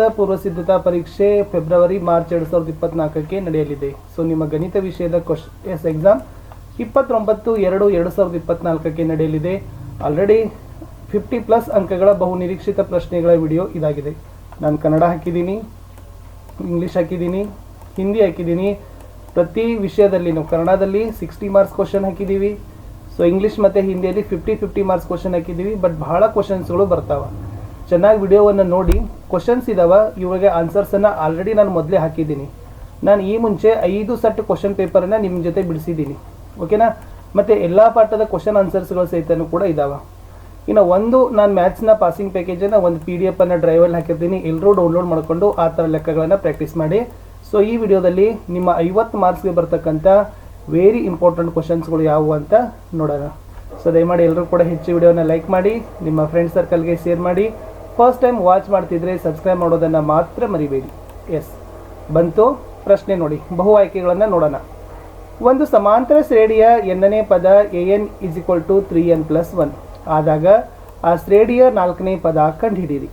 ಪೂರ್ವ ಸಿದ್ಧತಾ ಪರೀಕ್ಷೆ ಫೆಬ್ರವರಿ, ಮಾರ್ಚ್ ಎರಡು ಸಾವಿರದ ಇಪ್ಪತ್ನಾಲ್ಕಕ್ಕೆ ನಡೆಯಲಿದೆ. ಸೊ, ನಿಮ್ಮ ಗಣಿತ ವಿಷಯದ ಕ್ವಶ್ ಎಸ್ ಎಕ್ಸಾಮ್ ಇಪ್ಪತ್ತೊಂಬತ್ತು ಎರಡು ಎರಡು ಸಾವಿರದ ಇಪ್ಪತ್ನಾಲ್ಕಕ್ಕೆ ನಡೆಯಲಿದೆ. ಆಲ್ರೆಡಿ ಫಿಫ್ಟಿ ಪ್ಲಸ್ ಅಂಕಗಳ ಬಹು ನಿರೀಕ್ಷಿತ ಪ್ರಶ್ನೆಗಳ ವಿಡಿಯೋ ಇದಾಗಿದೆ. ನಾನು ಕನ್ನಡ ಹಾಕಿದ್ದೀನಿ ಇಂಗ್ಲೀಷ್ ಹಾಕಿದ್ದೀನಿ ಹಿಂದಿ ಹಾಕಿದ್ದೀನಿ. ಪ್ರತಿ ವಿಷಯದಲ್ಲಿ, ನಾವು ಕನ್ನಡದಲ್ಲಿ ಸಿಕ್ಸ್ಟಿ ಮಾರ್ಕ್ಸ್ ಕ್ವಶನ್ ಹಾಕಿದ್ದೀವಿ. ಸೊ ಇಂಗ್ಲೀಷ್ ಮತ್ತು ಹಿಂದಿಯಲ್ಲಿ ಫಿಫ್ಟಿ ಫಿಫ್ಟಿ ಮಾರ್ಕ್ಸ್ ಕ್ವಶನ್ ಹಾಕಿದ್ದೀವಿ. ಬಟ್ ಬಹಳ ಕ್ವಶನ್ಸ್ಗಳು ಬರ್ತಾವೆ. ಚೆನ್ನಾಗಿ ವಿಡಿಯೋವನ್ನು ನೋಡಿ ಕ್ವಶನ್ಸ್ ಇದಾವೆ ಇವಾಗ ಆನ್ಸರ್ಸನ್ನು ಆಲ್ರೆಡಿ ನಾನು ಮೊದಲೇ ಹಾಕಿದ್ದೀನಿ. ನಾನು ಈ ಮುಂಚೆ ಐದು ಸೆಟ್ ಕ್ವಶನ್ ಪೇಪರನ್ನು ನಿಮ್ಮ ಜೊತೆ ಬಿಡಿಸಿದ್ದೀನಿ. ಓಕೆನಾ ಮತ್ತು ಎಲ್ಲ ಪಾಠದ ಕ್ವಶನ್ ಆನ್ಸರ್ಸ್ಗಳು ಸಹಿತನೂ ಕೂಡ ಇದ್ದಾವೆ ಇನ್ನು ಒಂದು ನಾನು ಮ್ಯಾಥ್ಸ್ನ ಪಾಸಿಂಗ್ ಪ್ಯಾಕೇಜನ್ನು ಒಂದು ಪಿ ಡಿ ಎಫನ್ನು ಡ್ರೈವಲ್ಲಿ ಹಾಕಿರ್ತೀನಿ. ಎಲ್ಲರೂ ಡೌನ್ಲೋಡ್ ಮಾಡಿಕೊಂಡು ಆ ಥರ ಲೆಕ್ಕಗಳನ್ನು ಪ್ರಾಕ್ಟೀಸ್ ಮಾಡಿ. ಸೊ ಈ ವಿಡಿಯೋದಲ್ಲಿ ನಿಮ್ಮ ಐವತ್ತು ಮಾರ್ಕ್ಸ್ಗೆ ಬರ್ತಕ್ಕಂಥ ವೆರಿ ಇಂಪಾರ್ಟೆಂಟ್ ಕ್ವಶನ್ಸ್ಗಳು ಯಾವುವು ಅಂತ ನೋಡೋಣ. ಸೊ ದಯಮಾಡಿ ಎಲ್ಲರೂ ಕೂಡ ಹೆಚ್ಚು ವಿಡಿಯೋನ ಲೈಕ್ ಮಾಡಿ, ನಿಮ್ಮ ಫ್ರೆಂಡ್ ಸರ್ಕಲ್ಗೆ ಶೇರ್ ಮಾಡಿ. ಫಸ್ಟ್ ಟೈಮ್ ವಾಚ್ ಮಾಡ್ತಿದ್ರೆ ಸಬ್ಸ್ಕ್ರೈಬ್ ಮಾಡೋದನ್ನು ಮಾತ್ರ ಮರಿಬೇಡಿ. ಎಸ್ ಬಂತು, ಪ್ರಶ್ನೆ ನೋಡಿ, ಬಹು ಆಯ್ಕೆಗಳನ್ನು ನೋಡೋಣ. ಒಂದು ಸಮಾಂತರ ಶ್ರೇಣಿಯ ಎನ್ನನೇ ಪದ a n is equal to three n plus one ಆದಾಗ ಆ ಶ್ರೇಣಿಯ ನಾಲ್ಕನೇ ಪದ ಕಂಡುಹಿಡಿಯಿರಿ.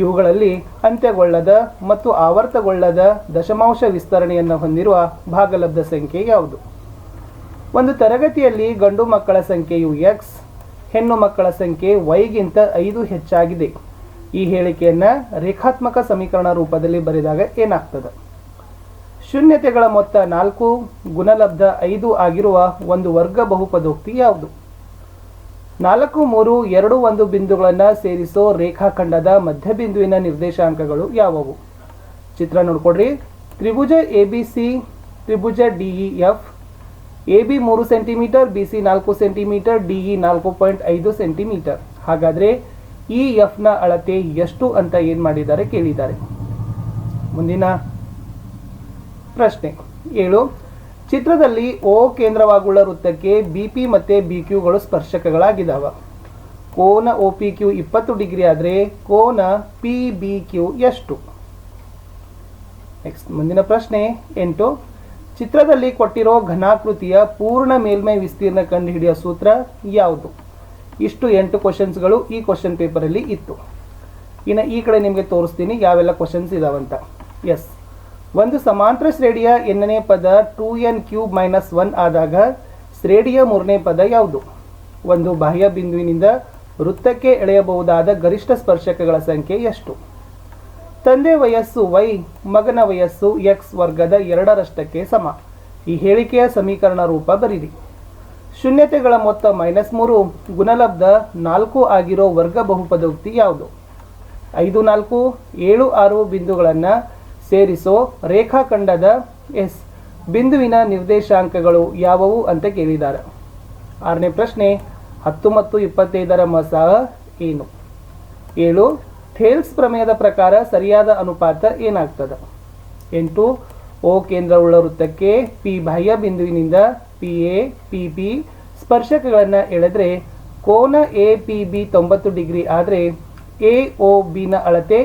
ಇವುಗಳಲ್ಲಿ ಅಂತ್ಯಗೊಳ್ಳದ ಮತ್ತು ಆವರ್ತಗೊಳ್ಳದ ದಶಮಾಂಶ ವಿಸ್ತರಣೆಯನ್ನು ಹೊಂದಿರುವ ಭಾಗಲಬ್ಧ ಸಂಖ್ಯೆ ಯಾವುದು? ಒಂದು ತರಗತಿಯಲ್ಲಿ ಗಂಡು ಮಕ್ಕಳ ಸಂಖ್ಯೆಯು ಎಕ್ಸ್ ಹೆಣ್ಣು ಮಕ್ಕಳ ಸಂಖ್ಯೆ ವೈಗಿಂತ ಐದು ಹೆಚ್ಚಾಗಿದೆ. ಈ ಹೇಳಿಕೆಯನ್ನು ರೇಖಾತ್ಮಕ ಸಮೀಕರಣ ರೂಪದಲ್ಲಿ ಬರೆದಾಗ ಏನಾಗ್ತದೆ? ಶೂನ್ಯತೆಗಳ ಮೊತ್ತ ನಾಲ್ಕು, ಗುಣಲಬ್ಧ ಐದು ಆಗಿರುವ ಒಂದು ವರ್ಗ ಬಹುಪದೋಕ್ತಿ ಯಾವುದು? ನಾಲ್ಕು, ಮೂರು, ಎರಡು ಒಂದು ಬಿಂದುಗಳನ್ನು ಸೇರಿಸೋ ರೇಖಾಖಂಡದ ಮಧ್ಯಬಿಂದುವಿನ ನಿರ್ದೇಶಾಂಕಗಳು ಯಾವುವು? ಚಿತ್ರ ನೋಡ್ಕೊಡ್ರಿ. ತ್ರಿಭುಜ A B C, Tribhuja D E F A B ಮೂರು ಸೆಂಟಿಮೀಟರ್, ಬಿ ಸಿ ನಾಲ್ಕು ಸೆಂಟಿಮೀಟರ್, ಡಿ ಇ ನಾಲ್ಕು ಪಾಯಿಂಟ್ ಐದು ಸೆಂಟಿಮೀಟರ್. ಹಾಗಾದರೆ ಇ ಎಫ್ನ ಅಳತೆ ಎಷ್ಟು ಅಂತ ಏನು ಮಾಡಿದ್ದಾರೆ ಕೇಳಿದ್ದಾರೆ. ಮುಂದಿನ ಪ್ರಶ್ನೆ ಏಳು. ಚಿತ್ರದಲ್ಲಿ ಓ ಕೇಂದ್ರವಾಗುಳ್ಳ ವೃತ್ತಕ್ಕೆ ಬಿ ಪಿ ಮತ್ತು ಬಿ ಕ್ಯೂಗಳು ಸ್ಪರ್ಶಕಗಳಾಗಿದ್ದಾವೆ ಕೋನ ಒ ಪಿ ಕ್ಯೂ ಇಪ್ಪತ್ತು ಡಿಗ್ರಿ ಆದರೆ ಕೋನ ಪಿ ಬಿ ಕ್ಯೂ ಎಷ್ಟು? ನೆಕ್ಸ್ಟ್ ಮುಂದಿನ ಪ್ರಶ್ನೆ ಎಂಟು. ಚಿತ್ರದಲ್ಲಿ ಕೊಟ್ಟಿರೋ ಘನಾಕೃತಿಯ ಪೂರ್ಣ ಮೇಲ್ಮೈ ವಿಸ್ತೀರ್ಣ ಕಂಡುಹಿಡಿಯೋ ಸೂತ್ರ ಯಾವುದು? ಇಷ್ಟು ಎಂಟು ಕ್ವಶನ್ಸ್ಗಳು ಈ ಕ್ವಶನ್ ಪೇಪರಲ್ಲಿ ಇತ್ತು. ಇನ್ನು ಈ ಕಡೆ ನಿಮಗೆ ತೋರಿಸ್ತೀನಿ, ಯಾವೆಲ್ಲ ಕ್ವಶನ್ಸ್ ಇದಾವಂತ. ಎಸ್ ಒಂದು ಸಮಾಂತರ ಶ್ರೇಣಿಯ ಎನ್ನನೇ ಪದ two n cube minus one ಆದಾಗ ಶ್ರೇಣಿಯ ಮೂರನೇ ಪದ ಯಾವುದು? ಒಂದು ಬಾಹ್ಯ ಬಿಂದುವಿನಿಂದ ವೃತ್ತಕ್ಕೆ ಎಳೆಯಬಹುದಾದ ಗರಿಷ್ಠ ಸ್ಪರ್ಶಕಗಳ ಸಂಖ್ಯೆ ಎಷ್ಟು? ತಂದೆ ವಯಸ್ಸು ವೈ, ಮಗನ ವಯಸ್ಸು ಎಕ್ಸ್ ವರ್ಗದ ಎರಡರಷ್ಟಕ್ಕೆ ಸಮ. ಈ ಹೇಳಿಕೆಯ ಸಮೀಕರಣ ರೂಪ ಬರೀರಿ. ಶೂನ್ಯತೆಗಳ ಮೊತ್ತ ಮೈನಸ್ ಮೂರು, ಗುಣಲಬ್ಧ ನಾಲ್ಕು ಆಗಿರೋ ವರ್ಗ ಬಹುಪದೋಕ್ತಿ ಯಾವುದು? ಐದು, ನಾಲ್ಕು, ಏಳು, ಆರು ಬಿಂದುಗಳನ್ನು ಸೇರಿಸೋ ರೇಖಾಖಂಡದ ಎಸ್. ಬಿಂದುವಿನ ನಿರ್ದೇಶಾಂಕಗಳು ಯಾವುವು ಅಂತ ಕೇಳಿದ್ದಾರೆ. ಆರನೇ ಪ್ರಶ್ನೆ, ಹತ್ತು ಮತ್ತು ಇಪ್ಪತ್ತೈದರ ಮಸ ಏನು? ಏಳು ಥೇಲ್ಸ್ ಪ್ರಮೇಯದ ಪ್ರಕಾರ ಸರಿಯಾದ ಅನುಪಾತ ಏನಾಗ್ತದೆ? ಎಂಟು, ಓ ಕೇಂದ್ರವುಳ್ಳ ವೃತ್ತಕ್ಕೆ ಪಿ ಬಾಹ್ಯ ಬಿಂದುವಿನಿಂದ ಪಿ ಎ ಪಿ ಬಿ ಸ್ಪರ್ಶಕಗಳನ್ನು ಎಳೆದ್ರೆ ಕೋನ ಎ ಪಿ ಬಿ ತೊಂಬತ್ತು ಡಿಗ್ರಿ ಆದರೆ ಎ ಒ ಬಿನ ಅಳತೆ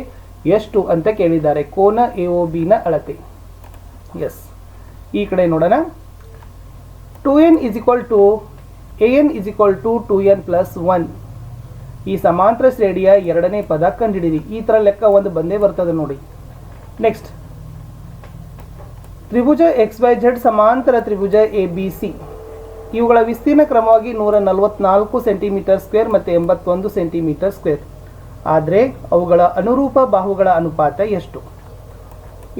ಎಷ್ಟು ಅಂತ ಕೇಳಿದ್ದಾರೆ. ಕೋನ ಎ ಒ ಬಿನ ಅಳತೆ. ಎಸ್ ಈ ಕಡೆ ನೋಡೋಣ. Two n is equal to a n is equal to two n plus one ಈ ಸಮಾಂತರ ಶ್ರೇಣಿಯ ಎರಡನೇ ಪದ ಕಂಡುಹಿಡಿರಿ ಈ ಥರ ಲೆಕ್ಕ ಒಂದು ಬಂದೇ ಬರ್ತದೆ ನೋಡಿ. ನೆಕ್ಸ್ಟ್ ತ್ರಿಭುಜ ಎಕ್ಸ್ ವೈ ಝೆಡ್ ಸಮಾಂತರ ತ್ರಿಭುಜ ಎ ಬಿ ಸಿ ಇವುಗಳ ವಿಸ್ತೀರ್ಣ ಕ್ರಮವಾಗಿ ನೂರ ನಲವತ್ನಾಲ್ಕು ಸೆಂಟಿಮೀಟರ್ ಸ್ಕ್ವೇರ್ ಮತ್ತು ಎಂಬತ್ತೊಂದು ಸೆಂಟಿಮೀಟರ್ ಸ್ಕ್ವೇರ್ ಆದರೆ ಅವುಗಳ ಅನುರೂಪ ಬಾಹುಗಳ ಅನುಪಾತ ಎಷ್ಟು?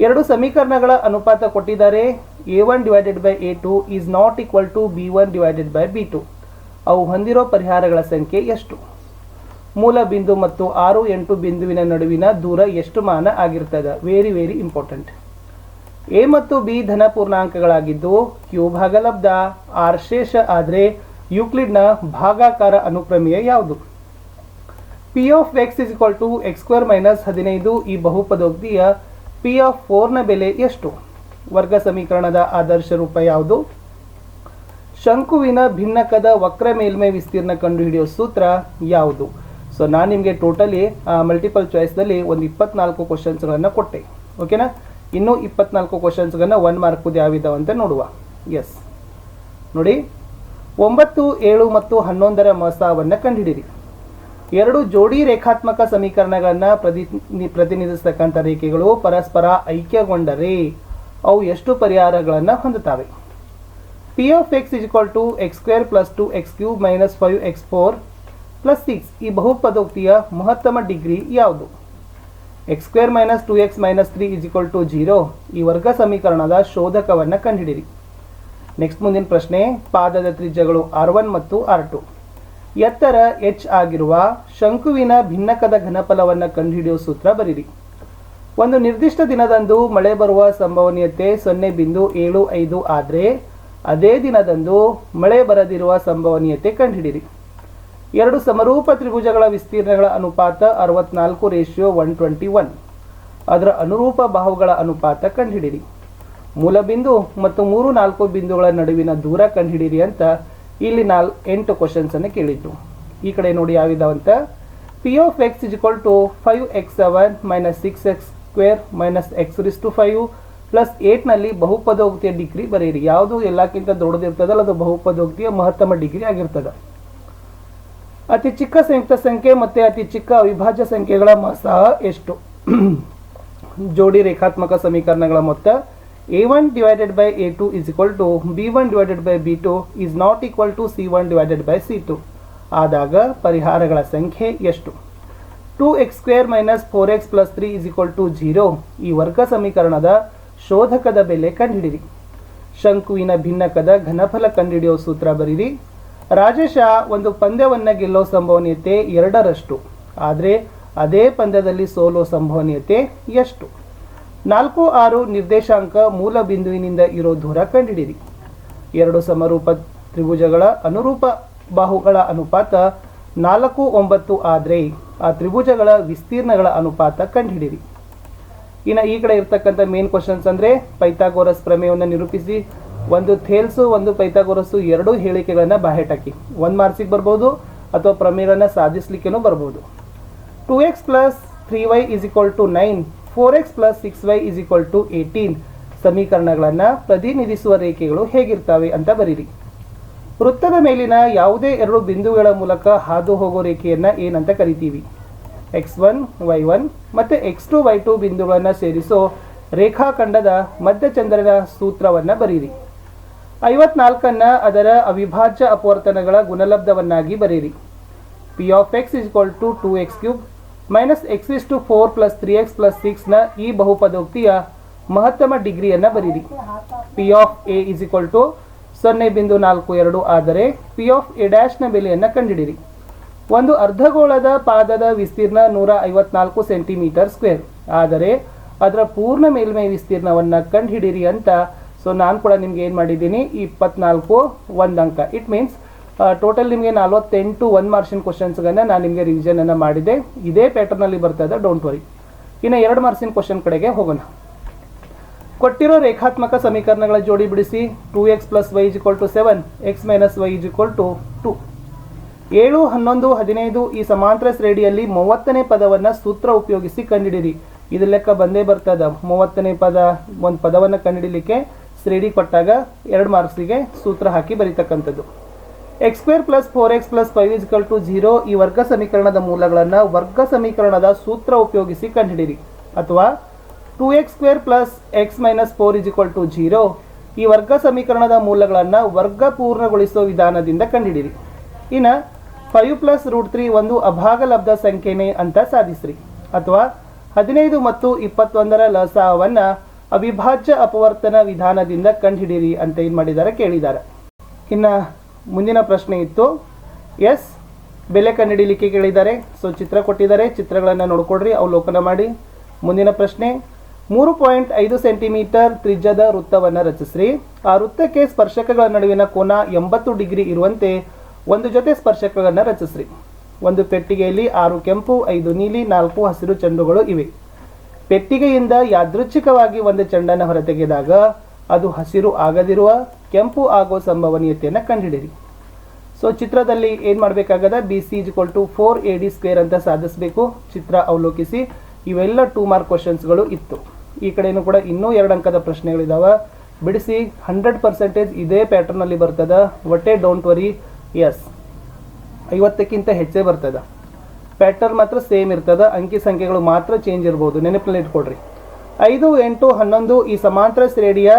ಎರಡು ಸಮೀಕರಣಗಳ ಅನುಪಾತ ಕೊಟ್ಟಿದ್ದಾರೆ. A one divided by a two is not equal to b one divided by b two ಅವು ಹೊಂದಿರೋ ಪರಿಹಾರಗಳ ಸಂಖ್ಯೆ ಎಷ್ಟು? ಮೂಲ ಬಿಂದು ಮತ್ತು ಆರು ಎಂಟು ಬಿಂದುವಿನ ನಡುವಿನ ದೂರ ಎಷ್ಟು ಮಾನ ಆಗಿರ್ತದೆ? ವೆರಿ ವೆರಿ ಇಂಪಾರ್ಟೆಂಟ್ ಎ ಮತ್ತು ಬಿ ಧನ ಪೂರ್ಣಾಂಕಗಳಾಗಿದ್ದು ಕ್ಯೂ ಭಾಗಲಬ್ಧ ಆರ್ ಶೇಷ ಆದರೆ ಯೂಕ್ಲಿಡ್ನ ಭಾಗಾಕಾರ ಅನುಕ್ರಮೀಯ ಯಾವುದು? P of x is equal to x square minus ಹದಿನೈದು ಈ ಬಹುಪದೋಕ್ತಿಯ ಪಿ ಆಫ್ ಫೋರ್ನ ಬೆಲೆ ಎಷ್ಟು? ವರ್ಗ ಸಮೀಕರಣದ ಆದರ್ಶ ರೂಪ ಯಾವುದು? ಶಂಕುವಿನ ಭಿನ್ನಕದ ವಕ್ರ ಮೇಲ್ಮೈ ವಿಸ್ತೀರ್ಣ ಕಂಡುಹಿಡಿಯೋ ಸೂತ್ರ ಯಾವುದು? ಸೊ ನಾನು ನಿಮಗೆ ಟೋಟಲಿ ಮಲ್ಟಿಪಲ್ ಚಾಯ್ಸ್ದಲ್ಲಿ ಒಂದು ಇಪ್ಪತ್ನಾಲ್ಕು ಕ್ವಶನ್ಸ್ಗಳನ್ನು ಕೊಟ್ಟೆ. ಓಕೆನಾ ಇನ್ನೂ ಇಪ್ಪತ್ನಾಲ್ಕು ಕ್ವಶನ್ಸ್ಗಳನ್ನು ಒನ್ ಮಾರ್ಕ್ದು ಅಂತ ನೋಡುವ. ಎಸ್ ನೋಡಿ, ಒಂಬತ್ತು, ಏಳು ಮತ್ತು ಹನ್ನೊಂದರ ಮಸಾವನ್ನು ಕಂಡುಹಿಡಿರಿ ಎರಡು ಜೋಡಿ ರೇಖಾತ್ಮಕ ಸಮೀಕರಣಗಳನ್ನು ಪ್ರತಿ, ಪ್ರತಿನಿಧಿಸತಕ್ಕಂಥ ರೇಖೆಗಳು ಪರಸ್ಪರ ಐಕ್ಯಗೊಂಡರೆ ಅವು ಎಷ್ಟು ಪರಿಹಾರಗಳನ್ನು ಹೊಂದುತ್ತವೆ? P of x is two x square plus two x cube minus five x four plus six ಈ ಬಹುಪದೋಕ್ತಿಯ ಮಹತ್ತಮ ಡಿಗ್ರಿ ಯಾವುದು? X square minus two x minus three is equal to zero ಈ ವರ್ಗ ಸಮೀಕರಣದ ಶೋಧಕವನ್ನು ಕಂಡುಹಿಡಿರಿ ನೆಕ್ಸ್ಟ್ ಮುಂದಿನ ಪ್ರಶ್ನೆ, ಪಾದದ ತ್ರಿಜ್ಯಗಳು ಆರ್ ಒನ್ ಮತ್ತು ಆರ್ ಟು ಎತ್ತರ ಎಚ್ ಆಗಿರುವ ಶಂಕುವಿನ ಭಿನ್ನಕದ ಘನಫಲವನ್ನು ಕಂಡುಹಿಡಿಯುವ ಸೂತ್ರ ಬರೀರಿ. ಒಂದು ನಿರ್ದಿಷ್ಟ ದಿನದಂದು ಮಳೆ ಬರುವ ಸಂಭವನೀಯತೆ ಸೊನ್ನೆ ಬಿಂದು ಏಳು ಐದು ಆದರೆ, ಅದೇ ದಿನದಂದು ಮಳೆ ಬರದಿರುವ ಸಂಭವನೀಯತೆ ಕಂಡುಹಿಡಿರಿ. ಎರಡು ಸಮರೂಪ ತ್ರಿಭುಜಗಳ ವಿಸ್ತೀರ್ಣಗಳ ಅನುಪಾತ ಅರವತ್ನಾಲ್ಕು ರೇಷಿಯೋ ಒನ್ ಟ್ವೆಂಟಿ ಒನ್. ಅದರ ಅನುರೂಪ ಬಾಹುಗಳ ಅನುಪಾತ ಕಂಡುಹಿಡಿರಿ ಮೂಲ ಬಿಂದು ಮತ್ತು ಮೂರು ನಾಲ್ಕು ಬಿಂದುಗಳ ನಡುವಿನ ದೂರ ಕಂಡುಹಿಡಿರಿ ಅಂತ ಇಲ್ಲಿ ನಾಲ್ ಎಂಟು ಕ್ವಶನ್ಸ್ ಅನ್ನು ಕೇಳಿದ್ರು ಈ ಕಡೆ ನೋಡಿ ಯಾವಿದಾವಂತ p of x is equal to five x seven minus six x square minus x raise to five plus ಏಟ್ನಲ್ಲಿ ಬಹುಪದೋಕ್ತಿಯ ಡಿಗ್ರಿ ಬರೆಯಿರಿ. ಯಾವುದು ಎಲ್ಲಕ್ಕಿಂತ ದೊಡ್ಡದಿರ್ತದಲ್ಲ ಅದು ಬಹುಪದೋಕ್ತಿಯ ಮಹತ್ತಮ ಡಿಗ್ರಿ ಆಗಿರ್ತದೆ. ಅತಿ ಚಿಕ್ಕ ಸಂಯುಕ್ತ ಸಂಖ್ಯೆ ಮತ್ತು ಅತಿ ಚಿಕ್ಕ ಅವಿಭಾಜ್ಯ ಸಂಖ್ಯೆಗಳ ಮೊತ್ತ ಎಷ್ಟು? ಜೋಡಿ ರೇಖಾತ್ಮಕ ಸಮೀಕರಣಗಳ ಮೊತ್ತ a one divided by a two is equal to b one divided by b two is not equal to c one divided by c two ಆದಾಗ ಪರಿಹಾರಗಳ ಸಂಖ್ಯೆ ಎಷ್ಟು? Two x square minus four x plus three is equal to zero ಈ ವರ್ಗ ಸಮೀಕರಣದ ಶೋಧಕದ ಬೆಲೆ ಕಂಡುಹಿಡಿರಿ ಶಂಕುವಿನ ಭಿನ್ನಕದ ಘನಫಲ ಕಂಡುಹಿಡಿಯುವ ಸೂತ್ರ ಬರೀರಿ ರಾಜೇಶ ಒಂದು ಪಂದ್ಯವನ್ನು ಗೆಲ್ಲೋ ಸಂಭವನೀಯತೆ ಎರಡರಷ್ಟು. ಆದರೆ ಅದೇ ಪಂದ್ಯದಲ್ಲಿ ಸೋಲೋ ಸಂಭವನೀಯತೆ ಎಷ್ಟು? ನಾಲ್ಕು ಆರು ನಿರ್ದೇಶಾಂಕ ಮೂಲ ಬಿಂದುವಿನಿಂದ ಇರೋ ದೂರ ಕಂಡುಹಿಡಿರಿ ಎರಡು ಸಮರೂಪ ತ್ರಿಭುಜಗಳ ಅನುರೂಪ ಬಾಹುಗಳ ಅನುಪಾತ ನಾಲ್ಕು ಒಂಬತ್ತು ಆದರೆ ಆ ತ್ರಿಭುಜಗಳ ವಿಸ್ತೀರ್ಣಗಳ ಅನುಪಾತ ಕಂಡುಹಿಡಿರಿ ಇನ್ನು ಈ ಕಡೆ ಇರ್ತಕ್ಕಂಥ ಮೇನ್ ಕ್ವಶನ್ಸ್ ಅಂದರೆ ಪೈಥಾಗೋರಸ್ ಪ್ರಮೇಯವನ್ನು ನಿರೂಪಿಸಿ ಒಂದು ಥೇಲ್ಸು, ಒಂದು ಪೈಥಾಗೋರಸ್ಸು, ಎರಡೂ ಹೇಳಿಕೆಗಳನ್ನು ಬಾಹೆಟಾಕಿ ಒಂದು ಮಾರ್ಕ್ಸಿಗೆ ಬರ್ಬೋದು, ಅಥವಾ ಪ್ರಮೇಯಗಳನ್ನು ಸಾಧಿಸಲಿಕ್ಕೇನೂ ಬರ್ಬೋದು. Two x plus three y is equal to nine four x plus six y is equal to eighteen ಸಮೀಕರಣಗಳನ್ನು ಪ್ರತಿನಿಧಿಸುವ ರೇಖೆಗಳು ಹೇಗಿರ್ತವೆ ಅಂತ ಬರೀರಿ. ವೃತ್ತದ ಮೇಲಿನ ಯಾವುದೇ ಎರಡು ಬಿಂದುಗಳ ಮೂಲಕ ಹಾದು ಹೋಗೋ ರೇಖೆಯನ್ನು ಏನಂತ ಕರಿತೀವಿ. ಎಕ್ಸ್ ಒನ್ ವೈ ಒನ್ ಮತ್ತು ಎಕ್ಸ್ ಟು ವೈ ಟು ಬಿಂದುಗಳನ್ನು ಸೇರಿಸೋ ರೇಖಾಖಂಡದ ಮಧ್ಯಚಂದ್ರನ ಸೂತ್ರವನ್ನು ಬರೀರಿ. ಐವತ್ನಾಲ್ಕನ್ನು ಅದರ ಅವಿಭಾಜ್ಯ ಅಪವರ್ತನಗಳ ಗುಣಲಬ್ಧವನ್ನಾಗಿ ಬರೀರಿ p of x is equal to two x cube minus x is to four plus three x plus ಸಿಕ್ಸ್ನ ಈ ಬಹುಪದೋಕ್ತಿಯ ಮಹತ್ತಮ ಡಿಗ್ರಿಯನ್ನು ಬರೀರಿ p of a is equal to ಸೊನ್ನೆ ಬಿಂದು ನಾಲ್ಕು ಎರಡು ಆದರೆ ಪಿ ಆಫ್ ಎ ಡ್ಯಾಶ್ನ ಬೆಲೆಯನ್ನು ಕಂಡುಹಿಡಿರಿ ಒಂದು ಅರ್ಧಗೋಳದ ಪಾದದ ವಿಸ್ತೀರ್ಣ ನೂರ ಐವತ್ನಾಲ್ಕು ಸೆಂಟಿಮೀಟರ್ ಸ್ಕ್ವೇರ್ ಆದರೆ ಅದರ ಪೂರ್ಣ ಮೇಲ್ಮೈ ವಿಸ್ತೀರ್ಣವನ್ನು ಕಂಡುಹಿಡಿರಿ ಅಂತ ಸೊ ನಾನು ಕೂಡ ನಿಮ್ಗೆ ಏನು ಮಾಡಿದ್ದೀನಿ? ಇಪ್ಪತ್ನಾಲ್ಕು ಒಂದು ಅಂಕ. ಇಟ್ ಮೀನ್ಸ್ ಟೋಟಲ್ ನಿಮಗೆ ನಲ್ವತ್ತೆಂಟು ಒನ್ ಮಾರ್ಕ್ಸಿನ ಕ್ವಶನ್ಸ್ಗಳನ್ನ ನಾನು ನಿಮಗೆ ರಿವಿಷನನ್ನು ಮಾಡಿದೆ. ಇದೇ ಪ್ಯಾಟರ್ನಲ್ಲಿ ಇದೆ ಡೋಂಟ್ ವರಿ ಇನ್ನು ಎರಡು ಮಾರ್ಕ್ಸಿನ ಕ್ವಶನ್ ಕಡೆಗೆ ಹೋಗೋಣ. ಕೊಟ್ಟಿರೋ ರೇಖಾತ್ಮಕ ಸಮೀಕರಣಗಳ ಜೋಡಿ ಬಿಡಿಸಿ. Two x plus y is to seven x minus y is equal to two ಏಳು, ಹನ್ನೊಂದು, ಹದಿನೈದು ಈ ಸಮಾಂತರ ಶ್ರೇಣಿಯಲ್ಲಿ ಮೂವತ್ತನೇ ಪದವನ್ನು ಸೂತ್ರ ಉಪಯೋಗಿಸಿ ಕಂಡುಹಿಡಿರಿ ಇದು ಲೆಕ್ಕ ಬಂದೇ ಬರ್ತದ ಮೂವತ್ತನೇ ಪದ, ಒಂದು ಪದವನ್ನು ಕಂಡುಹಿಡಿಲಿಕ್ಕೆ ಶ್ರೇಣಿ ಕೊಟ್ಟಾಗ ಎರಡು ಮಾರ್ಕ್ಸಿಗೆ ಸೂತ್ರ ಹಾಕಿ ಬರೀತಕ್ಕಂಥದ್ದು. X square plus four x plus five is equal to zero ಈ ವರ್ಗ ಸಮೀಕರಣದ ಮೂಲಗಳನ್ನು ವರ್ಗ ಸಮೀಕರಣದ ಸೂತ್ರ ಉಪಯೋಗಿಸಿ ಕಂಡುಹಿಡಿರಿ ಅಥವಾ two x square plus x minus four is equal to zero ಈ ವರ್ಗ ಸಮೀಕರಣದ ಮೂಲಗಳನ್ನು ವರ್ಗ ಪೂರ್ಣಗೊಳಿಸುವ ವಿಧಾನದಿಂದ ಕಂಡುಹಿಡಿರಿ ಇನ್ನು ಫೈವ್ ಪ್ಲಸ್ ರೂಟ್ ತ್ರೀ ಒಂದು ಅಭಾಗಲಬ್ಧ ಸಂಖ್ಯೆನೇ ಅಂತ ಸಾಧಿಸ್ರಿ. ಅಥವಾ ಹದಿನೈದು ಮತ್ತು ಇಪ್ಪತ್ತೊಂದರ ಲಸಾವನ್ನು ಅವಿಭಾಜ್ಯ ಅಪವರ್ತನ ವಿಧಾನದಿಂದ ಕಂಡುಹಿಡಿಯಿರಿ ಅಂತ ಏನು ಮಾಡಿದ್ದಾರೆ ಕೇಳಿದ್ದಾರೆ. ಇನ್ನು ಮುಂದಿನ ಪ್ರಶ್ನೆ ಇತ್ತು. ಎಸ್, ಬೆಲೆ ಕಂಡುಹಿಡಿಯಲಿಕ್ಕೆ ಕೇಳಿದ್ದಾರೆ. ಸೊ ಚಿತ್ರ ಕೊಟ್ಟಿದ್ದಾರೆ. ಚಿತ್ರಗಳನ್ನು ನೋಡ್ಕೊಡ್ರಿ ಅವಲೋಕನ ಮಾಡಿ. ಮುಂದಿನ ಪ್ರಶ್ನೆ, ಮೂರು ಪಾಯಿಂಟ್ ಐದು ಸೆಂಟಿಮೀಟರ್ ತ್ರಿಜ್ಯದ ವೃತ್ತವನ್ನು ರಚಿಸ್ರಿ. ಆ ವೃತ್ತಕ್ಕೆ ಸ್ಪರ್ಶಕಗಳ ನಡುವಿನ ಕೋನ ಎಂಬತ್ತು ಡಿಗ್ರಿ ಇರುವಂತೆ ಒಂದು ಜೊತೆ ಸ್ಪರ್ಶಕಗಳನ್ನು ರಚಿಸ್ರಿ. ಒಂದು ಪೆಟ್ಟಿಗೆಯಲ್ಲಿ ಆರು ಕೆಂಪು, ಐದು ನೀಲಿ, ನಾಲ್ಕು ಹಸಿರು ಚೆಂಡುಗಳು ಇವೆ. ಪೆಟ್ಟಿಗೆಯಿಂದ ಯಾದೃಚ್ಛಿಕವಾಗಿ ಒಂದು ಚೆಂಡನ್ನು ಹೊರತೆಗೆದಾಗ ಅದು ಹಸಿರು ಆಗದಿರುವ ಕೆಂಪು ಆಗೋ ಸಂಭವನೀಯತೆಯನ್ನು ಕಂಡುಹಿಡಿರಿ ಸೊ ಚಿತ್ರದಲ್ಲಿ ಏನು ಮಾಡಬೇಕಾಗದ? B C is equal to four A D square ಅಂತ ಸಾಧಿಸಬೇಕು. ಚಿತ್ರ ಅವಲೋಕಿಸಿ. ಇವೆಲ್ಲ ಟೂ ಮಾರ್ಕ್ ಕ್ವಶನ್ಸ್ಗಳು ಇತ್ತು. ಈ ಕಡೆಯೂ ಕೂಡ ಇನ್ನೂ ಎರಡು ಅಂಕದ ಪ್ರಶ್ನೆಗಳಿದಾವೆ. ಬಿಡಿಸಿ ಹಂಡ್ರೆಡ್ ಪರ್ಸೆಂಟೇಜ್ ಇದೇ ಪ್ಯಾಟರ್ನಲ್ಲಿ ಬರ್ತದೆ. ಒಟ್ಟೆ ಡೋಂಟ್ ವರಿ ಎಸ್ ಐವತ್ತಕ್ಕಿಂತ ಹೆಚ್ಚೇ ಬರ್ತದ. ಪ್ಯಾಟರ್ನ್ ಮಾತ್ರ ಸೇಮ್ ಇರ್ತದೆ, ಅಂಕಿ ಸಂಖ್ಯೆಗಳು ಮಾತ್ರ ಚೇಂಜ್ ಇರ್ಬೋದು. ನೆನಪಿನಲ್ಲಿ ಇಟ್ಕೊಳ್ರಿ. ಐದು, ಎಂಟು, ಹನ್ನೊಂದು ಈ ಸಮಾಂತರ ಶ್ರೇಣಿಯ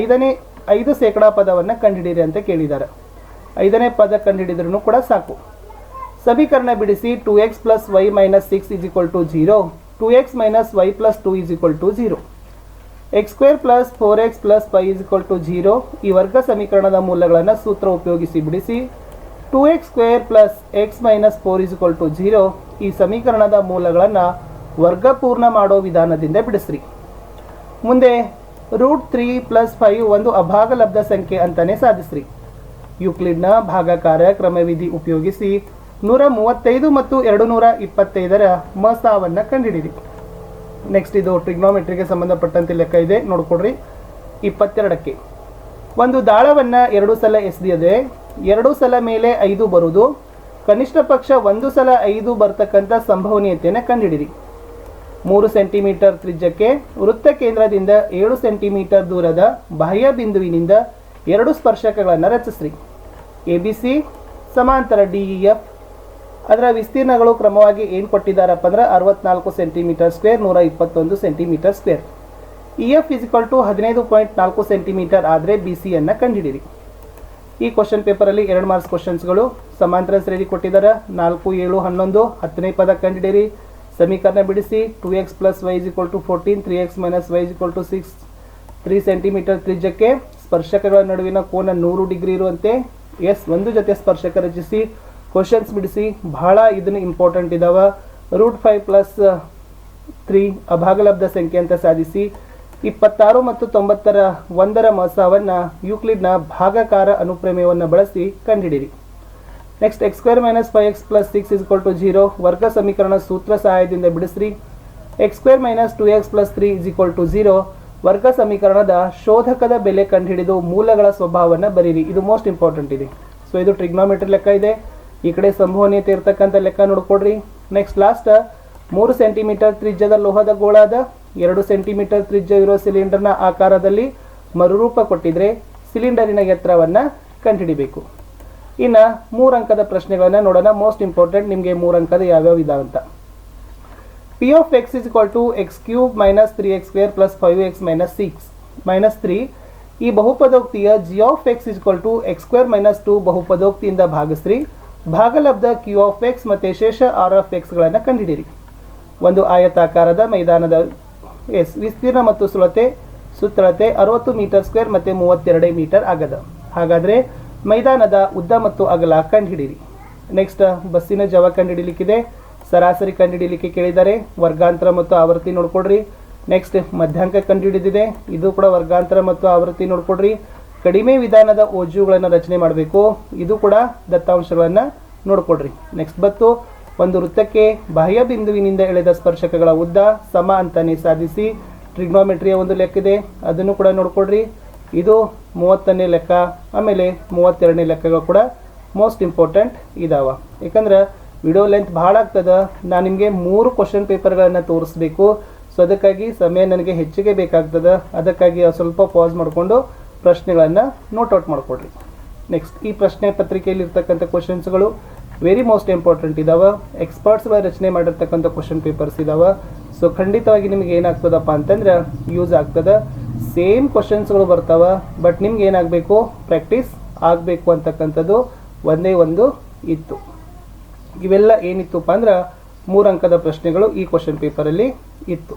ಐದನೇ, ಐದು ಶೇಕಡಾ ಪದವನ್ನು ಕಂಡುಹಿಡಿಯಿರಿ ಅಂತ ಕೇಳಿದ್ದಾರೆ. ಐದನೇ ಪದ ಕಂಡುಹಿಡಿದ್ರೂ ಕೂಡ ಸಾಕು. ಸಮೀಕರಣ ಬಿಡಿಸಿ two x plus y minus six is equal to zero two x minus y plus two is equal to zero x square plus four x plus five is equal to zero ಈ ವರ್ಗ ಸಮೀಕರಣದ ಮೂಲಗಳನ್ನು ಸೂತ್ರ ಉಪಯೋಗಿಸಿ ಬಿಡಿಸಿ. Two x square plus x minus four is equal to zero ಈ ಸಮೀಕರಣದ ಮೂಲಗಳನ್ನು ವರ್ಗಪೂರ್ಣ ಮಾಡೋ ವಿಧಾನದಿಂದ ಬಿಡಿಸ್ರಿ. ಮುಂದೆ ರೂಟ್ ತ್ರೀ ಪ್ಲಸ್ ಫೈವ್ ಒಂದು ಅಭಾಗಲಬ್ಧ ಸಂಖ್ಯೆ ಅಂತಲೇ ಸಾಧಿಸ್ರಿ. ಯುಕ್ಲಿಡ್ನ ಭಾಗಾಕಾರ ಕ್ರಮವಿಧಿ ಉಪಯೋಗಿಸಿ ನೂರ ಮೂವತ್ತೈದು ಮತ್ತು ಎರಡು ನೂರ ಇಪ್ಪತ್ತೈದರ ಮಸಾವನ್ನು ಕಂಡುಹಿಡಿರಿ ನೆಕ್ಸ್ಟ್ ಇದು ಟ್ರಿಗ್ನೋಮೆಟ್ರಿಗೆ ಸಂಬಂಧಪಟ್ಟಂತೆ ಲೆಕ್ಕ ಇದೆ, ನೋಡ್ಕೊಡ್ರಿ. ಇಪ್ಪತ್ತೆರಡಕ್ಕೆ. ಒಂದು ದಾಳವನ್ನು ಎರಡು ಸಲ ಎಸೆದಿದೆ ಎರಡು ಸಲ ಮೇಲೆ ಐದು ಬರುವುದು, ಕನಿಷ್ಠ ಪಕ್ಷ ಒಂದು ಸಲ ಐದು ಬರ್ತಕ್ಕಂಥ ಸಂಭವನೀಯತೆಯನ್ನು ಕಂಡುಹಿಡಿರಿ ಮೂರು ಸೆಂಟಿಮೀಟರ್ ತ್ರಿಜ್ಯಕ್ಕೆ ವೃತ್ತ ಕೇಂದ್ರದಿಂದ ಏಳು ಸೆಂಟಿಮೀಟರ್ ದೂರದ ಬಾಹ್ಯ ಬಿಂದುವಿನಿಂದ ಎರಡು ಸ್ಪರ್ಶಕಗಳನ್ನು ರಚಿಸ್ರಿ. ಎ, ಬಿ, ಸಿ, ಸಮಾಂತರ ಡಿ, ಇ, ಎಫ್. ಅದರ ವಿಸ್ತೀರ್ಣಗಳು ಕ್ರಮವಾಗಿ ಏನು ಕೊಟ್ಟಿದ್ದಾರಪ್ಪ ಅಂದ್ರೆ ಅರವತ್ನಾಲ್ಕು ಸೆಂಟಿಮೀಟರ್ ಸ್ಕ್ವೇರ್, ನೂರ ಇಪ್ಪತ್ತೊಂದು centimetre square. E F is equal to ಹದಿನೈದು ಪಾಯಿಂಟ್ ನಾಲ್ಕು ಸೆಂಟಿಮೀಟರ್ ಆದರೆ ಬಿ ಸಿಯನ್ನು ಕಂಡುಹಿಡಿಯಿರಿ ಈ ಕ್ವಶನ್ ಪೇಪರಲ್ಲಿ ಎರಡು ಮಾರ್ಕ್ಸ್ ಕ್ವಶನ್ಸ್ಗಳು ಸಮಾಂತರ ಶ್ರೇಣಿ ಕೊಟ್ಟಿದ್ದಾರೆ ನಾಲ್ಕು, ಏಳು, ಹನ್ನೊಂದು, ಹತ್ತನೇ ಪದ ಕಂಡುಹಿಡಿಯಿರಿ ಸಮೀಕರಣ ಬಿಡಿಸಿ two x plus y is equal to fourteen three x minus y is equal to six three centimetre ತ್ರಿಜ್ಯಕ್ಕೆ ಸ್ಪರ್ಶಕಗಳ ನಡುವಿನ ಕೋನ ನೂರು ಡಿಗ್ರಿ ಇರುವಂತೆ ಎಸ್ ಒಂದು ಜೊತೆ ಸ್ಪರ್ಶಕ ರಚಿಸಿ ಕ್ವಶನ್ಸ್ ಬಿಡಿಸಿ, ಬಹಳ ಇದನ್ನು ಇಂಪಾರ್ಟೆಂಟ್ ಇದಾವ. ರೂಟ್ ಫೈವ್ ಪ್ಲಸ್ ತ್ರೀ ಅಭಾಗಲಬ್ಧ ಸಂಖ್ಯೆ ಅಂತ ಸಾಧಿಸಿ ಇಪ್ಪತ್ತಾರು ಮತ್ತು ತೊಂಬತ್ತರ ಒಂದರ ಮಸಾವನ್ನು ಯೂಕ್ಲಿಡ್ನ ಭಾಗಕಾರ ಅನುಪ್ರಮೇಯವನ್ನು ಬಳಸಿ ಕಂಡುಹಿಡಿರಿ next x square minus five x plus six is to zero ವರ್ಗ ಸಮೀಕರಣ ಸೂತ್ರ ಸಹಾಯದಿಂದ ಬಿಡಿಸ್ರಿ. X square minus two x plus three is equal to zero ವರ್ಗ ಸಮೀಕರಣದ ಶೋಧಕದ ಬೆಲೆ ಕಂಡುಹಿಡಿದು ಮೂಲಗಳ ಸ್ವಭಾವವನ್ನು ಬರೀರಿ. ಇದು ಮೋಸ್ಟ್ ಇಂಪಾರ್ಟೆಂಟ್ ಇದೆ. ಸೊ ಇದು ಟ್ರಿಗ್ನೋಮೆಟ್ರಿ ಲೆಕ್ಕ ಇದೆ. ಈ ಕಡೆ ಸಂಭವನೀಯತೆ ಇರತಕ್ಕಂಥ ಲೆಕ್ಕ ನೋಡ್ಕೊಡ್ರಿ. ನೆಕ್ಸ್ಟ್ ಲಾಸ್ಟ್ ಮೂರು ಸೆಂಟಿಮೀಟರ್ ತ್ರಿಜ್ಯದ ಲೋಹದ ಗೋಳಾದ ಎರಡು ಸೆಂಟಿಮೀಟರ್ ತ್ರಿಜ್ಯವಿರೋ ಸಿಲಿಂಡರ್ನ ಆಕಾರದಲ್ಲಿ ಮರುರೂಪ ಕೊಟ್ಟಿದ್ರೆ ಸಿಲಿಂಡರಿನ ಎತ್ತರವನ್ನು ಕಂಡುಹಿಡಿಬೇಕು. ಇನ್ನು ಮೂರಂಕದ ಪ್ರಶ್ನೆಗಳನ್ನ ನೋಡೋಣ. ಮೋಸ್ಟ್ ಇಂಪಾರ್ಟೆಂಟ್ ನಿಮಗೆ ಮೂರಂಕದ ಯಾವ್ಯಾವ ಇದಾವಂತ. P of X is equal to X cube minus three X square plus five X minus six minus three ಈ ಬಹುಪದೋಕ್ತಿಯ G of X is equal to X square minus two ಬಹುಪದೋಕ್ತಿಯಿಂದ ಭಾಗಿಸ್ರಿ. ಭಾಗಲಬ್ಧ Q of X ಮತ್ತು ಶೇಷ R of ಎಕ್ಸ್ಗಳನ್ನು ಕಂಡುಹಿಡಿಯಿರಿ. ಒಂದು ಆಯತಾಕಾರದ ಮೈದಾನದ S, ವಿಸ್ತೀರ್ಣ ಮತ್ತು ಸುಳತೆ, ಸುತ್ತಳತೆ ಅರವತ್ತು ಮೀಟರ್ ಸ್ಕ್ವೇರ್ ಮತ್ತು ಮೂವತ್ತೆರಡು ಮೀಟರ್ ಆಗದ. ಹಾಗಾದರೆ ಮೈದಾನದ ಉದ್ದ ಮತ್ತು ಅಗಲ ಕಂಡುಹಿಡಿರಿ ನೆಕ್ಸ್ಟ್ ಬಸ್ಸಿನ ಜವ ಕಂಡುಹಿಡಿಲಿಕ್ಕಿದೆ. ಸರಾಸರಿ ಕಂಡುಹಿಡಿಲಿಕ್ಕೆ ಕೇಳಿದ್ದಾರೆ ವರ್ಗಾಂತರ ಮತ್ತು ಆವೃತ್ತಿ ನೋಡ್ಕೊಡ್ರಿ. ನೆಕ್ಸ್ಟ್ ಮಧ್ಯಾಂಕ ಕಂಡುಹಿಡಿದಿದೆ. ಇದು ಕೂಡ ವರ್ಗಾಂತರ ಮತ್ತು ಆವೃತ್ತಿ ನೋಡ್ಕೊಡ್ರಿ. ಕಡಿಮೆ ವಿಧಾನದ ಓಜುಗಳನ್ನು ರಚನೆ ಮಾಡಬೇಕು. ಇದು ಕೂಡ ದತ್ತಾಂಶಗಳನ್ನು ನೋಡ್ಕೊಡ್ರಿ. ನೆಕ್ಸ್ಟ್ ಬತ್ತು. ಒಂದು ವೃತ್ತಕ್ಕೆ ಬಾಹ್ಯ ಬಿಂದುವಿನಿಂದ ಎಳೆದ ಸ್ಪರ್ಶಕಗಳ ಉದ್ದ ಸಮ ಅಂತಾನೆ ಸಾಧಿಸಿ ಟ್ರಿಗ್ನೋಮೆಟ್ರಿಯ ಒಂದು ಲೆಕ್ಕ ಇದೆ ಅದನ್ನು ಕೂಡ ನೋಡ್ಕೊಡ್ರಿ ಇದು ಮೂವತ್ತನೇ ಲೆಕ್ಕ, ಆಮೇಲೆ ಮೂವತ್ತೆರಡನೇ ಲೆಕ್ಕಗಳು ಕೂಡ ಮೋಸ್ಟ್ ಇಂಪಾರ್ಟೆಂಟ್ ಇದಾವೆ. ಯಾಕಂದ್ರೆ ವಿಡಿಯೋ ಲೆಂತ್ ಭಾಳ ಆಗ್ತದೆ. ನಾನು ನಿಮಗೆ ಮೂರು ಕ್ವಶನ್ ಪೇಪರ್ಗಳನ್ನು ತೋರಿಸ್ಬೇಕು. ಸೊ ಅದಕ್ಕಾಗಿ ಸಮಯ ನನಗೆ ಹೆಚ್ಚಿಗೆ ಬೇಕಾಗ್ತದೆ. ಅದಕ್ಕಾಗಿ ಸ್ವಲ್ಪ ಪಾಸ್ ಮಾಡಿಕೊಂಡು ಪ್ರಶ್ನೆಗಳನ್ನು ನೋಟ್ ಔಟ್ ಮಾಡಿಕೊಡ್ರಿ ನೆಕ್ಸ್ಟ್ ಈ ಪ್ರಶ್ನೆ ಪತ್ರಿಕೆಯಲ್ಲಿ ಇರ್ತಕ್ಕಂಥ ಕ್ವಶನ್ಸ್ಗಳು ವೆರಿ ಮೋಸ್ಟ್ ಇಂಪಾರ್ಟೆಂಟ್ ಇದಾವೆ. ಎಕ್ಸ್ಪರ್ಟ್ಸ್ಗಳ ರಚನೆ ಮಾಡಿರ್ತಕ್ಕಂಥ ಕ್ವಶನ್ ಪೇಪರ್ಸ್ ಇದಾವೆ. ಸೊ ಖಂಡಿತವಾಗಿ ನಿಮ್ಗೆ ಏನಾಗ್ತದಪ್ಪ ಅಂತಂದ್ರೆ ಯೂಸ್ ಆಗ್ತದೆ. ಸೇಮ್ ಕ್ವಶನ್ಸ್ಗಳು ಬರ್ತಾವೆ ಬಟ್ ನಿಮ್ಗೆ ಏನಾಗಬೇಕು? ಪ್ರಾಕ್ಟೀಸ್ ಆಗಬೇಕು ಅಂತಕ್ಕಂಥದ್ದು ಒಂದೇ ಒಂದು ಇತ್ತು. ಇವೆಲ್ಲ ಏನಿತ್ತುಪ್ಪ ಅಂದ್ರೆ ಮೂರು ಅಂಕದ ಪ್ರಶ್ನೆಗಳು ಈ ಕ್ವಶನ್ ಪೇಪರಲ್ಲಿ ಇತ್ತು.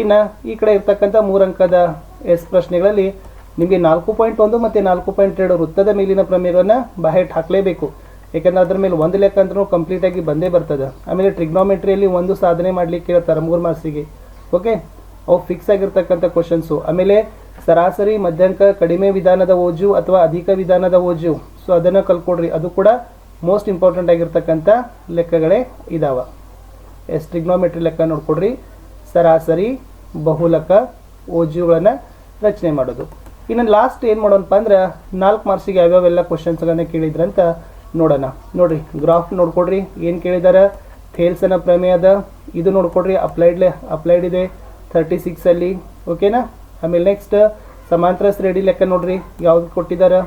ಇನ್ನು ಈ ಕಡೆ ಇರ್ತಕ್ಕಂಥ ಮೂರು ಅಂಕದ ಎಸ್ ಪ್ರಶ್ನೆಗಳಲ್ಲಿ ನಿಮಗೆ ನಾಲ್ಕು ಪಾಯಿಂಟ್ ಒಂದು ಮತ್ತು ನಾಲ್ಕು ಪಾಯಿಂಟ್ ಎರಡು ವೃತ್ತದ ಮೇಲಿನ ಪ್ರಮೇಯಗಳನ್ನು ಬಾಹೆಟ್ ಹಾಕಲೇಬೇಕು. ಯಾಕಂದ್ರೆ ಅದ್ರ ಮೇಲೆ ಒಂದು ಲೆಕ್ಕ ಕಂಪ್ಲೀಟ್ ಕಂಪ್ಲೀಟಾಗಿ ಬಂದೇ ಬರ್ತದೆ. ಆಮೇಲೆ ಟ್ರಿಗ್ನೋಮೆಟ್ರಿಯಲ್ಲಿ ಒಂದು ಸಾಧನೆ ಮಾಡಲಿಕ್ಕೆ ಮೂರು ಮಾರ್ಕ್ಸಿಗೆ ಓಕೆ ಅವು ಫಿಕ್ಸ್ ಆಗಿರ್ತಕ್ಕಂಥ ಕ್ವಶನ್ಸು ಆಮೇಲೆ ಸರಾಸರಿ, ಮಧ್ಯಂಕ, ಕಡಿಮೆ ವಿಧಾನದ ಓಜು ಅಥವಾ ಅಧಿಕ ವಿಧಾನದ ಓಜು. ಸೊ ಅದನ್ನು ಕಲ್ಕೊಡ್ರಿ ಅದು ಕೂಡ ಮೋಸ್ಟ್ ಇಂಪಾರ್ಟೆಂಟ್ ಆಗಿರ್ತಕ್ಕಂಥ ಲೆಕ್ಕಗಳೇ ಇದಾವೆ. ಎಸ್ ಟ್ರಿಗ್ನೋಮೆಟ್ರಿ ಲೆಕ್ಕ ನೋಡ್ಕೊಡ್ರಿ. ಸರಾಸರಿ, ಬಹುಲಕ, ಓಜುಗಳನ್ನು ರಚನೆ ಮಾಡೋದು. ಇನ್ನು ಲಾಸ್ಟ್ ಏನು ಮಾಡೋಣಪ್ಪ ಅಂದ್ರೆ ನಾಲ್ಕು ಮಾರ್ಕ್ಸಿಗೆ ಯಾವ್ಯಾವೆಲ್ಲ ಕ್ವಶನ್ಸ್ಗಳನ್ನ ಕೇಳಿದ್ರಂತ ನೋಡೋಣ. ನೋಡ್ರಿ ಗ್ರಾಫ್ ನೋಡ್ಕೊಡ್ರಿ, ಏನು ಕೇಳಿದ್ದಾರೆ ಥೇಲ್ಸನ ಪ್ರಮೇಯದ ಇದು ನೋಡ್ಕೊಡ್ರಿ ಅಪ್ಲೈಡ್ ಅಪ್ಲೈಡ್ ಇದೆ. ತರ್ಟಿ ಸಿಕ್ಸಲ್ಲಿ ಓಕೆನಾ ಆಮೇಲೆ ನೆಕ್ಸ್ಟ್ ಸಮಾಂತರ ಶ್ರೇಣಿ ಲೆಕ್ಕ ನೋಡ್ರಿ, ಯಾವ್ದು ಕೊಟ್ಟಿದ್ದಾರೆ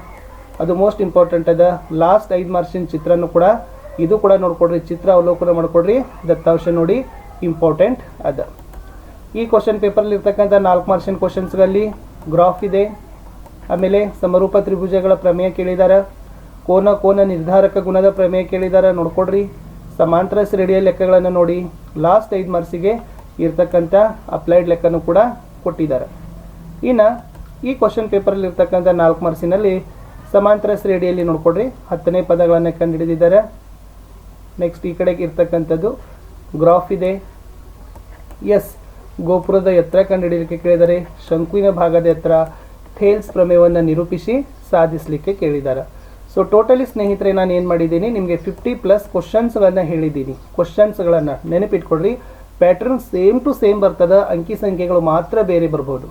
ಅದು ಮೋಸ್ಟ್ ಇಂಪಾರ್ಟೆಂಟ್ ಅದ. ಲಾಸ್ಟ್ ಐದು ಮಾರ್ಕ್ಸಿನ ಚಿತ್ರನೂ ಕೂಡ, ಇದು ಕೂಡ ನೋಡ್ಕೊಡ್ರಿ, ಚಿತ್ರ ಅವಲೋಕನ ಮಾಡ್ಕೊಡ್ರಿ. ದತ್ತಾಂಶ ನೋಡಿ ಇಂಪಾರ್ಟೆಂಟ್ ಅದ. ಈ ಕ್ವಶನ್ ಪೇಪರಲ್ಲಿ ಇರ್ತಕ್ಕಂಥ ನಾಲ್ಕು ಮಾರ್ಕ್ಸಿನ ಕ್ವಶನ್ಸ್ಗಳಲ್ಲಿ ಗ್ರಾಫ್ ಇದೆ. ಆಮೇಲೆ ಸಮರೂಪ ತ್ರಿಭುಜಗಳ ಪ್ರಮೇಯ ಕೇಳಿದಾರ. ಕೋನ ಕೋನ ನಿರ್ಧಾರಕ ಗುಣದ ಪ್ರಮೇಯ ಕೇಳಿದಾರ ನೋಡ್ಕೊಡ್ರಿ. ಸಮಾಂತರ ಶ್ರೇಣಿಯ ಲೆಕ್ಕಗಳನ್ನು ನೋಡಿ ಲಾಸ್ಟ್ ಐದು ಮಾರ್ಕ್ಸಿಗೆ ಇರ್ತಕ್ಕಂಥ ಅಪ್ಲೈಡ್ ಲೆಕ್ಕನೂ ಕೂಡ ಕೊಟ್ಟಿದ್ದಾರೆ ಇನ್ನು ಈ ಕ್ವಶನ್ ಪೇಪರಲ್ಲಿ ಇರ್ತಕ್ಕಂಥ ನಾಲ್ಕು ಮಾರ್ಕ್ಸಿನಲ್ಲಿ ಸಮಾಂತರ ಶ್ರೇಣಿಯಲ್ಲಿ ನೋಡ್ಕೊಡ್ರಿ. ಹತ್ತನೇ ಪದಗಳನ್ನು ಕಂಡುಹಿಡಿದಿದ್ದಾರೆ. ನೆಕ್ಸ್ಟ್ ಈ ಕಡೆಗೆ ಇರ್ತಕ್ಕಂಥದ್ದು ಗ್ರಾಫ್ ಇದೆ. ಎಸ್ ಗೋಪುರದ ಎತ್ತರ ಕಂಡುಹಿಡಿಯಲಿಕ್ಕೆ ಕೇಳಿದರೆ. ಶಂಕುವಿನ ಭಾಗದ ಎತ್ತರ ಥೇಲ್ಸ್ ಪ್ರಮೇಯವನ್ನು ನಿರೂಪಿಸಿ ಸಾಧಿಸಲಿಕ್ಕೆ ಕೇಳಿದ್ದಾರೆ ಸೊ ಟೋಟಲಿ ಸ್ನೇಹಿತರೆ, ನಾನು ಏನು ಮಾಡಿದ್ದೀನಿ? ನಿಮಗೆ ಫಿಫ್ಟಿ ಪ್ಲಸ್ ಕ್ವಶನ್ಸ್ಗಳನ್ನು ಹೇಳಿದ್ದೀನಿ. ಕ್ವಶನ್ಸ್ಗಳನ್ನು ನೆನಪಿಟ್ಕೊಡ್ರಿ ಪ್ಯಾಟರ್ನ್ ಸೇಮ್ ಟು ಸೇಮ್ ಬರ್ತದೆ, ಅಂಕಿ ಸಂಖ್ಯೆಗಳು ಮಾತ್ರ ಬೇರೆ ಬರ್ಬೋದು.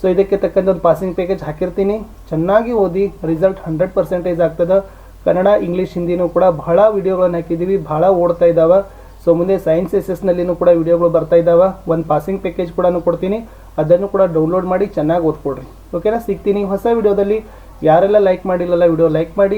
ಸೊ ಇದಕ್ಕೆ ತಕ್ಕಂಥ ಒಂದು ಪಾಸಿಂಗ್ ಪ್ಯಾಕೇಜ್ ಹಾಕಿರ್ತೀನಿ. ಚೆನ್ನಾಗಿ ಓದಿ ರಿಸಲ್ಟ್ ಹಂಡ್ರೆಡ್ ಪರ್ಸೆಂಟೇಜ್ ಆಗ್ತದೆ. ಕನ್ನಡ ಇಂಗ್ಲೀಷ್ ಹಿಂದಿನೂ ಕೂಡ ಬಹಳ ವಿಡಿಯೋಗಳನ್ನು ಹಾಕಿದ್ದೀವಿ ಬಹಳ ಓಡ್ತಾ ಇದ್ದಾವೆ ಸೊ ಮುಂದೆ ಸೈನ್ಸ್ ಎಸ್ ಎಸ್ನಲ್ಲಿನೂ ಕೂಡ ವಿಡಿಯೋಗಳು ಬರ್ತಾ ಇದ್ದಾವೆ ಒಂದು ಪಾಸಿಂಗ್ ಪ್ಯಾಕೇಜ್ ಕೂಡ ಕೊಡ್ತೀನಿ. ಅದನ್ನು ಕೂಡ ಡೌನ್ಲೋಡ್ ಮಾಡಿ ಚೆನ್ನಾಗಿ ಓದ್ಕೊಡ್ರಿ ಓಕೆನಾ ಸಿಗ್ತೀನಿ ಹೊಸ ವಿಡಿಯೋದಲ್ಲಿ. ಯಾರೆಲ್ಲ ಲೈಕ್ ಮಾಡಿಲ್ಲಲ್ಲ ವಿಡಿಯೋ ಲೈಕ್ ಮಾಡಿ